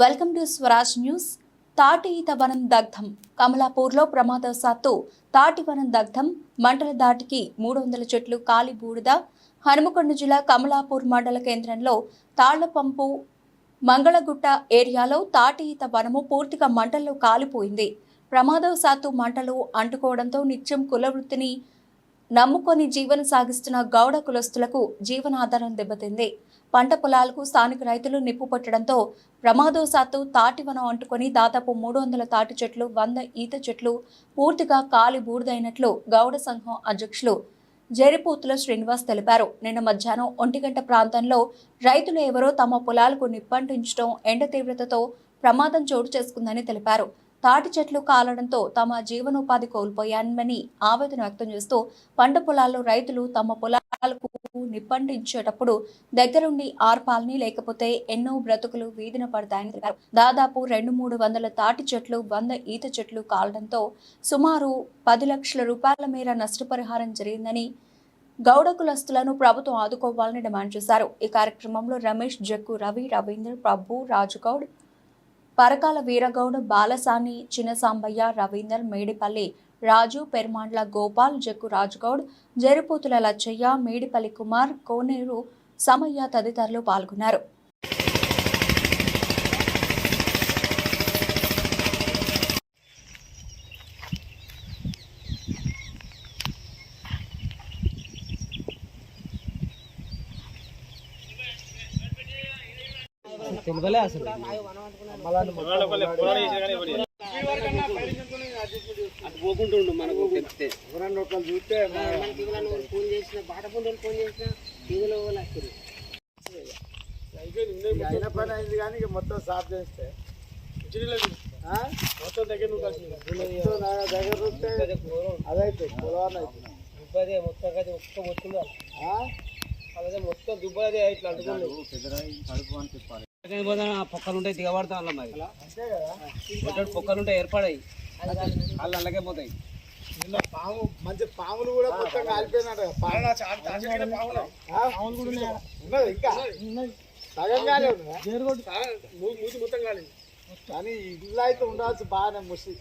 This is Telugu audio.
Welcome to Swaraj news. తాటి ఈత వనం దగ్ధం. కమలాపూర్లో ప్రమాదవశాత్తు తాటివనం దగ్ధం. మంటల దాటికి మూడు వందల చెట్లు కాలి బూడిద. హనుమకొండ జిల్లా కమలాపూర్ మండల కేంద్రంలో తాళ్ళపంపు మంగళగుట్ట ఏరియాలో తాటి ఈత వనము పూర్తిగా మంటల్లో కాలిపోయింది. ప్రమాదవశాత్తు మంటలు అంటుకోవడంతో నిత్యం కులవృత్తిని నమ్ముకొని జీవనం సాగిస్తున్న గౌడ కులస్తులకు జీవనాధారం దెబ్బతింది. పంట పొలాలకు స్థానిక రైతులు నిప్పు పట్టడంతో ప్రమాదవశాత్తు తాటివనం అంటుకొని దాదాపు మూడు వందల తాటి చెట్లు వంద ఈత చెట్లు పూర్తిగా కాలి బూడిదైనట్లు గౌడ సంఘం అధ్యక్షులు జరిపూతుల శ్రీనివాస్ తెలిపారు. నిన్న మధ్యాహ్నం ఒంటి గంట ప్రాంతంలో రైతులు ఎవరో తమ పొలాలకు నిప్పంటించడం ఎండ తీవ్రతతో ప్రమాదం చోటు చేసుకుందని తెలిపారు. తాటి చెట్లు కాలడంతో తమ జీవనోపాధి కోల్పోయామని ఆవేదన వ్యక్తం చేస్తూ పంట పొలాల్లో రైతులు తమ పొలాలకు నిప్పండించేటప్పుడు దగ్గరుండి ఆర్పాలని లేకపోతే ఎన్నో బ్రతుకులు వీధిన పడతాయని తెలిపారు. దాదాపు రెండు మూడు వందల తాటి చెట్లు వంద ఈత చెట్లు కాలడంతో సుమారు పది లక్షల రూపాయల మేర నష్టపరిహారం జరిగిందని గౌడ కులస్తులను ప్రభుత్వం ఆదుకోవాలని డిమాండ్ చేశారు. ఈ కార్యక్రమంలో రమేష్ జక్కు రవి రవీందర్ ప్రభు రాజుగౌడ్ పరకాల వీరగౌడ్ బాలసాని చిన్నసాంబయ్య రవీందర్ మేడిపల్లి రాజు పెరుమాండ్ల గోపాల్ జక్కు రాజ్గౌడ్ జెరుపూతుల లచ్చయ్య మేడిపల్లి కుమార్ కోనేరు సమయ్య తదితరులు పాల్గొన్నారు. తెలియలే అసలు అటు పోకుంటుండు మనకు చెప్తే మనకి ఇవాళ ఫోన్ చేసిన వచ్చారు అయిన పని అయింది కానీ ఇక మొత్తం సాఫ్ చేస్తే ఆ? మొత్తం దగ్గర మొత్తం చూస్తే అదైతే పొలవాన్ని అవుతుంది దుబ్బదే మొత్తం కదా మొత్తం వచ్చింది ఆ? అలాగే మొత్తం దుబ్బదే ఇట్లా అంటుకుంది పొక్కలు ఉంటాయి దిగబడతా అలా మరి. ఒకటి పొక్కలు ఉంటాయి ఏర్పడాయి. వాళ్ళు అలాగే పోతాయి. నిన్న పాము మంచి పాములు కూడా మొత్తం కాలిపోయినట్టు ఉన్నది ఇంకా? మొత్తం కాలేదు. కానీ ఇల్లు అయితే ఉండవచ్చు బాగానే ముసి